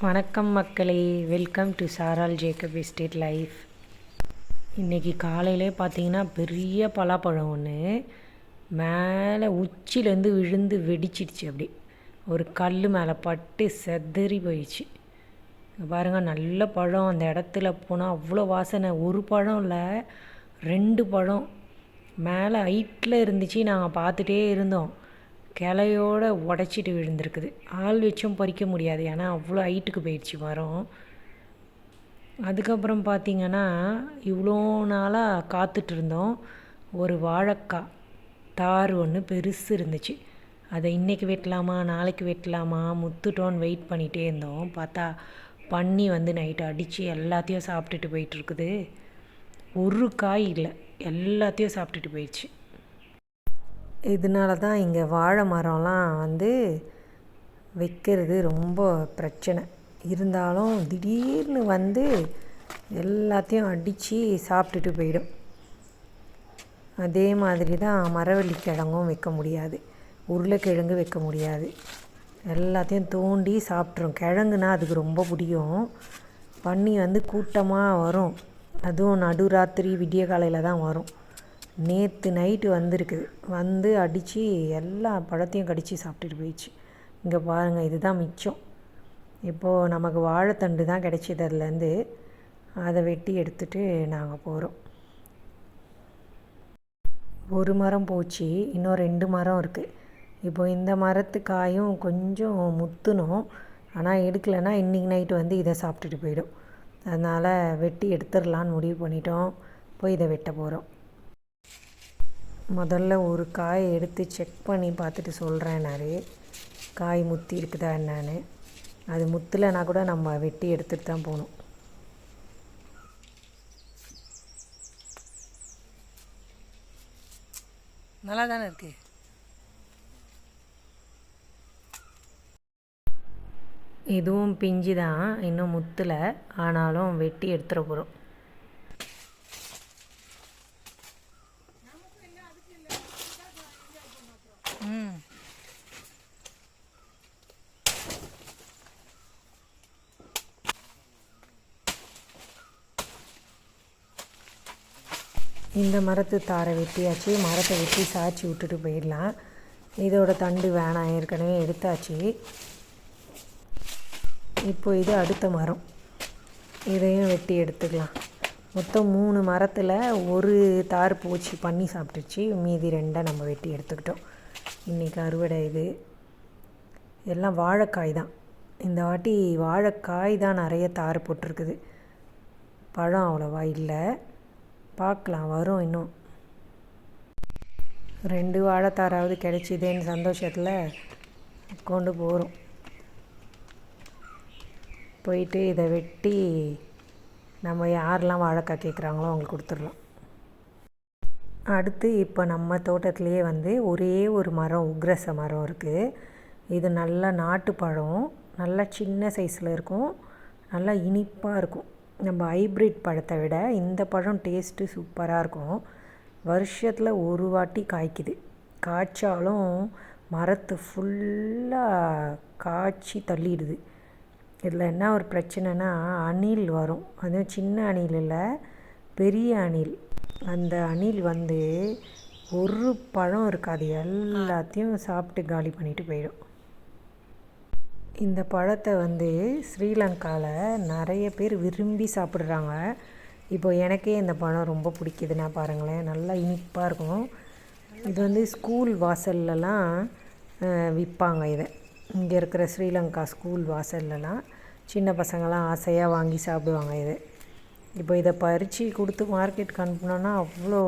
வணக்கம் மக்களே. Welcome to Saral Jacob estate life இன்றைக்கி காலையிலே பார்த்தீங்கன்னா பெரிய பலாப்பழம் ஒன்று மேலே உச்சிலேருந்து விழுந்து வெடிச்சிடுச்சு அப்படி ஒரு கல் மேலே பட்டு செதறி போயிடுச்சு. பாருங்கள் நல்ல பழம். அந்த இடத்துல போனால் அவ்வளோ வாசனை. ஒரு பழம் இல்லை ரெண்டு பழம். மேலே ஹைட்டில் இருந்துச்சு. நாங்கள் பார்த்துட்டே இருந்தோம். கிளையோட உடச்சிட்டு விழுந்திருக்குது. ஆள் வச்சும் பறிக்க முடியாது. ஏன்னா அவ்வளோ ஹைட்டுக்கு போயிடுச்சு மரம். அதுக்கப்புறம் பார்த்திங்கன்னா இவ்வளோ நாளாக காத்துட்டு இருந்தோம் ஒரு வாழைக்காய் தார் ஒன்று பெருசு இருந்துச்சு. அதை இன்றைக்கி வெட்டலாமா நாளைக்கு வெட்டலாமா முத்துட்டோன்னு வெயிட் பண்ணிகிட்டே இருந்தோம். பார்த்தா பண்ணி வந்து நைட்டு அடித்து எல்லாத்தையும் சாப்பிட்டுட்டு போயிட்டுருக்குது. ஒரு காய் இல்லை எல்லாத்தையும் சாப்பிட்டுட்டு போயிடுச்சு. இதனால தான் இங்கே வாழை மரம்லாம் வந்து வைக்கிறது ரொம்ப பிரச்சனை. இருந்தாலும் திடீர்னு வந்து எல்லாத்தையும் அடித்து சாப்பிட்டுட்டு போயிடும். அதே மாதிரி தான் மரவள்ளி கிழங்கும் வைக்க முடியாது. உருளைக்கிழங்கு வைக்க முடியாது. எல்லாத்தையும் தோண்டி சாப்பிட்ரும் கிழங்குனா அதுக்கு ரொம்ப பிடிக்கும். பன்னி வந்து கூட்டமாக வரும். அதுவும் நடுராத்திரி விடிய காலையில் தான் வரும். நேற்று நைட்டு வந்திருக்குது வந்து அடித்து எல்லா பழத்தையும் கடித்து சாப்பிட்டுட்டு போயிடுச்சு. இங்கே பாருங்கள் இதுதான் மிச்சம். இப்போது நமக்கு வாழைத்தண்டு தான் கிடைச்சிது அதுலேருந்து அதை வெட்டி எடுத்துகிட்டு நாங்கள் போகிறோம் ஒரு மரம் போச்சு இன்னும் ரெண்டு மரம் இருக்குது இப்போ இந்த மரத்து காயும் கொஞ்சம் முத்தணும். ஆனால் எடுக்கலைன்னா இன்றைக்கி நைட்டு வந்து இதை சாப்பிட்டுட்டு போயிடும். அதனால் வெட்டி எடுத்துடலான்னு முடிவு பண்ணிட்டோம். போய் இதை வெட்ட போகிறோம் முதல்ல ஒரு காயை எடுத்து செக் பண்ணி பார்த்துட்டு சொல்கிறேன் நிறைய காய் முத்தி இருக்குதா என்னன்னு. அது முத்தலைனா கூட நம்ம வெட்டி எடுத்துகிட்டு தான் போகணும் நல்லா தானே இருக்கு? இதுவும் பிஞ்சு தான் இன்னும் முத்தலை. ஆனாலும் வெட்டி எடுத்துட போகிறோம் இந்த மரத்து தாரை வெட்டியாச்சு. மரத்தை வெட்டி சாய்ச்சி விட்டுட்டு போயிடலாம். இதோட தண்டு வேணாம். ஏற்கனவே எடுத்தாச்சு. இப்போ இது அடுத்த மரம். இதையும் வெட்டி எடுத்துக்கலாம். மொத்தம் மூணு மரத்தில் ஒரு தார் பூச்சி பண்ணி சாப்பிட்டுச்சு மீதி ரெண்டை நம்ம வெட்டி எடுத்துக்கிட்டோம். இன்றைக்கி அறுவடை இது. எல்லாம் வாழைக்காய் தான். இந்த வாட்டி வாழைக்காய் தான் நிறைய தார் போட்டிருக்குது. பழம் அவ்வளோவா இல்லை. பார்க்கலாம் வரும் இன்னும். ரெண்டு வாழைத்தாராவது கிடைச்சிதேன்னு சந்தோஷத்தில் கொண்டு போகிறோம் போயிட்டு இதை வெட்டி நம்ம யாரெல்லாம் வாழைக்காய் கேட்குறாங்களோ அவங்களுக்கு கொடுத்துடலாம். அடுத்து இப்போ நம்ம தோட்டத்துலேயே வந்து ஒரே ஒரு மரம் உக்ரச மரம் இருக்குது இது நல்லா நாட்டு பழம் நல்லா சின்ன சைஸில் இருக்கும் நல்லா இனிப்பாக இருக்கும். நம்ம ஹைப்ரிட் பழத்தை விட இந்த பழம் டேஸ்ட்டு சூப்பராக இருக்கும். வருஷத்தில் ஒரு வாட்டி காய்க்குது. காய்ச்சாலும் மரத்து ஃபுல்லாக காய்ச்சி தள்ளிடுது. இதில் என்ன ஒரு பிரச்சனைனா அணில் வரும். அதுவும் சின்ன அணில் இல்லை பெரிய அணில். அந்த அணில் வந்து ஒரு பழம் இருக்காது. எல்லாத்தையும் சாப்பிட்டு காலி பண்ணிட்டு போயிடும். இந்த பழத்தை வந்து ஸ்ரீலங்காவில் நிறைய பேர் விரும்பி சாப்பிட்றாங்க. இப்போ எனக்கே இந்த பழம் ரொம்ப பிடிக்குதுன்னா பாருங்களேன் நல்லா இனிப்பாக இருக்கும். இது வந்து ஸ்கூல் வாசல்லலாம் விற்பாங்க இதை. இங்கே இருக்கிற ஸ்ரீலங்கா ஸ்கூல் வாசல்லலாம் சின்ன பசங்களாம் ஆசையாக வாங்கி சாப்பிடுவாங்க இது. இப்போ இதை பறித்து கொடுத்து மார்க்கெட்டுக்கு அனுப்புனோன்னா அவ்வளோ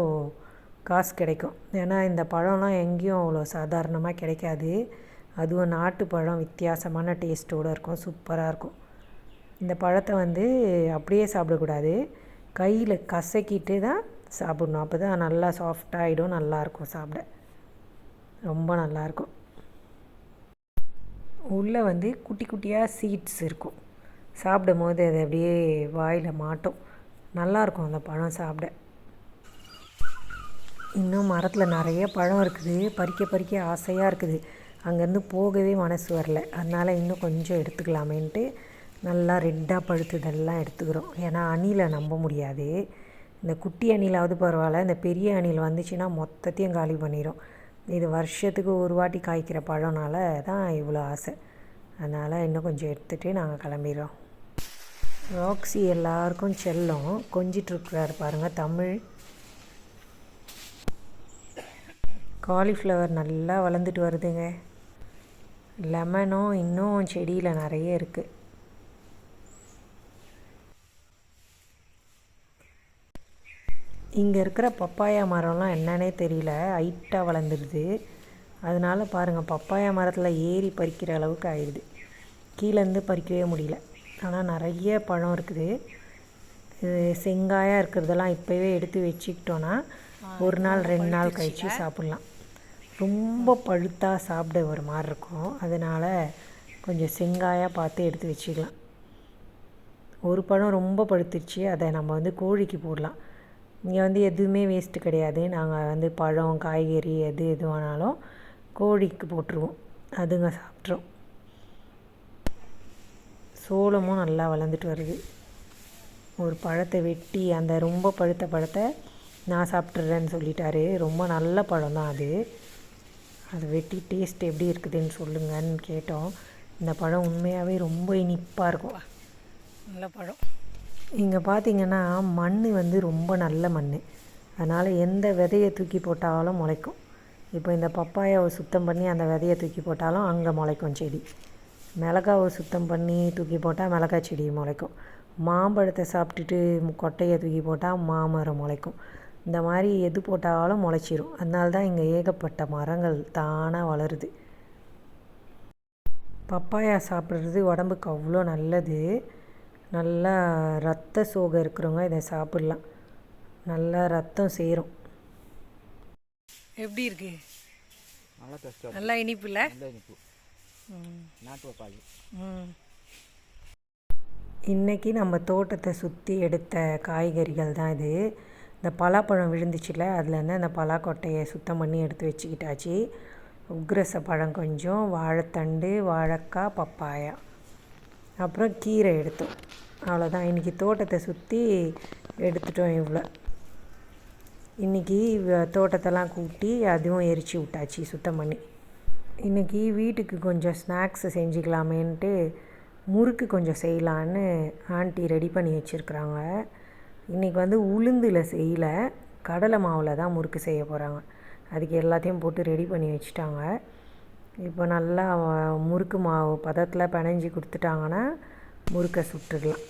காசு கிடைக்கும். ஏன்னா இந்த பழம்லாம் எங்கேயும் அவ்வளோ சாதாரணமாக கிடைக்காது. அதுவும் நாட்டு பழம் வித்தியாசமான டேஸ்ட்டோடு இருக்கும் சூப்பராக இருக்கும். இந்த பழத்தை வந்து அப்படியே சாப்பிடக்கூடாது. கையில் கசக்கிட்டு தான் சாப்பிடணும். அப்போ தான் நல்லா சாஃப்டாகிடும் நல்லாயிருக்கும் சாப்பிட. ரொம்ப நல்லாயிருக்கும் உள்ளே வந்து குட்டி குட்டியாக சீட்ஸ் இருக்கும். சாப்பிடும் போது அது அப்படியே வாயில் மாட்டும். நல்லாயிருக்கும் அந்த பழம் சாப்பிட. இன்னும் மரத்தில் நிறைய பழம் இருக்குது. பறிக்க பறிக்க ஆசையாக இருக்குது. அங்கேருந்து போகவே மனசு வரல. அதனால் இன்னும் கொஞ்சம் எடுத்துக்கலாமேன்ட்டு நல்லா ரெட்டாக பழுத்ததெல்லாம் எடுத்துக்கிறோம். ஏன்னா அணிலை நம்ப முடியாது. இந்த குட்டி அணிலாவது பரவாயில்ல. இந்த பெரிய அணில் வந்துச்சுன்னா மொத்தத்தையும் காலி பண்ணிடும் இது வருஷத்துக்கு ஒரு வாட்டி காய்க்கிற பழம்னால தான் இவ்வளோ ஆசை. அதனால் இன்னும் கொஞ்சம் எடுத்துகிட்டு நாங்கள் கிளம்பிடுறோம் ராக்ஸி எல்லாருக்கும் செல்லம். கொஞ்சிட்ருக்கிறாரு பாருங்கள் தமிழ். காலிஃப்ளவர் நல்லா வளர்ந்துட்டு வருதுங்க. லெமனும் இன்னும் செடியில் நிறைய இருக்குது இங்கே இருக்கிற பப்பாயா மரம்லாம் என்னன்னே தெரியல ஹைட்டாக வளர்ந்துடுது. அதனால பாருங்கள் பப்பாயா மரத்தில் ஏறி பறிக்கிற அளவுக்கு ஆயிடுது. கீழேருந்து பறிக்கவே முடியல. ஆனால் நிறைய பழம் இருக்குது. இது செங்காயாக இருக்கிறதெல்லாம் இப்போவே எடுத்து வச்சுக்கிட்டோன்னா ஒரு நாள் ரெண்டு நாள் கழித்து சாப்பிட்லாம். ரொம்ப பழுத்தாக சாப்பிட ஒரு மாதிரி இருக்கும். அதனால் கொஞ்சம் செங்காயாக பார்த்து எடுத்து வச்சுக்கலாம். ஒரு பழம் ரொம்ப பழுத்துருச்சு அதை நம்ம வந்து கோழிக்கு போடலாம். இங்கே வந்து எதுவுமே வேஸ்ட்டு கிடையாது. நாங்கள் வந்து பழம் காய்கறி எது எதுவானாலும் கோழிக்கு போட்டுருவோம். அதுங்க சாப்பிட்றோம் சோளமும் நல்லா வளர்ந்துட்டு வருது. ஒரு பழத்தை வெட்டி அந்த ரொம்ப பழுத்த பழத்தை நான் சாப்பிட்றேன்னு சொல்லிட்டாரு. ரொம்ப நல்ல பழம் தான் அது. அதை வெட்டி டேஸ்ட் எப்படி இருக்குதுன்னு சொல்லுங்கன்னு கேட்டோம். இந்த பழம் உண்மையாகவே ரொம்ப இனிப்பாக இருக்கும். நல்ல பழம். இங்கே பார்த்தீங்கன்னா மண் வந்து ரொம்ப நல்ல மண் அதனால் எந்த விதையை தூக்கி போட்டாலும் முளைக்கும். இப்போ இந்த பப்பாயாவை சுத்தம் பண்ணி அந்த விதையை தூக்கி போட்டாலும் அங்கே முளைக்கும் செடி. மிளகாவை சுத்தம் பண்ணி தூக்கி போட்டால் மிளகாய் செடி முளைக்கும். மாம்பழத்தை சாப்பிட்டுட்டு கொட்டையை தூக்கி போட்டால் மாமரம் முளைக்கும். இந்த மாதிரி எது போட்டாலும் முளைச்சிரும். அதனால தான் இங்கே ஏகப்பட்ட மரங்கள் தானாக வளருது. பப்பாயா சாப்பிட்றது உடம்புக்கு அவ்வளோ நல்லது. நல்லா ரத்த சோகை இருக்கிறவங்க இதை சாப்பிட்லாம். நல்லா ரத்தம் சேரும். எப்படி இருக்கு? நல்லா இனிப்பு இல்லை? இன்றைக்கி நம்ம தோட்டத்தை சுற்றி எடுத்த காய்கறிகள் தான் இது. இந்த பலாப்பழம் விழுந்துச்சுல அதுலேருந்து அந்த பலாக்கொட்டையை சுத்தம் பண்ணி எடுத்து வச்சுக்கிட்டாச்சு. உக்ரச பழம் கொஞ்சம் வாழைத்தண்டு வாழைக்காய் பப்பாயா. அப்புறம் கீரை எடுத்தோம். அவ்வளோதான் இன்றைக்கி தோட்டத்தை சுற்றி எடுத்துட்டோம் இவ்வளோ இன்றைக்கி தோட்டத்தெல்லாம் கூட்டி அதுவும் எரிச்சு விட்டாச்சு சுத்தம் பண்ணி. இன்றைக்கி வீட்டுக்கு கொஞ்சம் ஸ்நாக்ஸ் செஞ்சுக்கலாமேன்ட்டு முறுக்கு கொஞ்சம் செய்யலான்னு ஆண்டி ரெடி பண்ணி வச்சுருக்குறாங்க. இன்றைக்கி வந்து உளுந்தில் செய்யலை. கடலை மாவில் தான் முறுக்கு செய்ய போகிறாங்க அதுக்கு எல்லாத்தையும் போட்டு ரெடி பண்ணி வச்சுட்டாங்க. இப்போ நல்லா முறுக்கு மாவு பதத்தில் பிணைஞ்சி கொடுத்துட்டாங்கன்னா முறுக்கை சுட்டுடலாம்.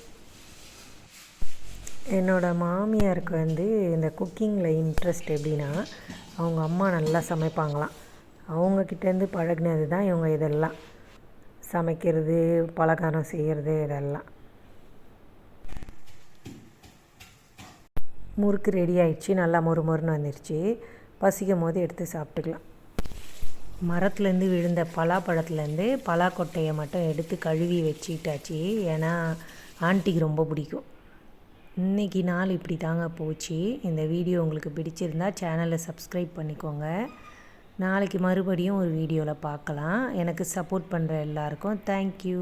என்னோடய மாமியாருக்கு வந்து இந்த குக்கிங்கில் இன்ட்ரெஸ்ட் எப்படின்னா அவங்க அம்மா நல்லா சமைப்பாங்களாம். அவங்கக்கிட்டேருந்து பழகினது தான் இவங்க இதெல்லாம். சமைக்கிறது பலகாரம் செய்கிறது இதெல்லாம். முறுக்கு ரெடி ஆயிடுச்சு. நல்லா மொறு மொறுன்னு வந்துருச்சு. பசிக்கும் போது எடுத்து சாப்பிட்டுக்கலாம். மரத்துலேருந்து விழுந்த பலாப்பழத்துலேருந்து பலாக்கொட்டையை மட்டும் எடுத்து கழுவி வச்சுக்கிட்டாச்சு. ஏன்னா ஆண்டிக்கு ரொம்ப பிடிக்கும். இன்றைக்கி நாள் இப்படி தாங்க போச்சு. இந்த வீடியோ உங்களுக்கு பிடிச்சிருந்தா சேனலை சப்ஸ்கிரைப் பண்ணிக்கோங்க. நாளைக்கு மறுபடியும் ஒரு வீடியோவில் பார்க்கலாம். எனக்கு சப்போர்ட் பண்ணுற எல்லாருக்கும் தேங்க்யூ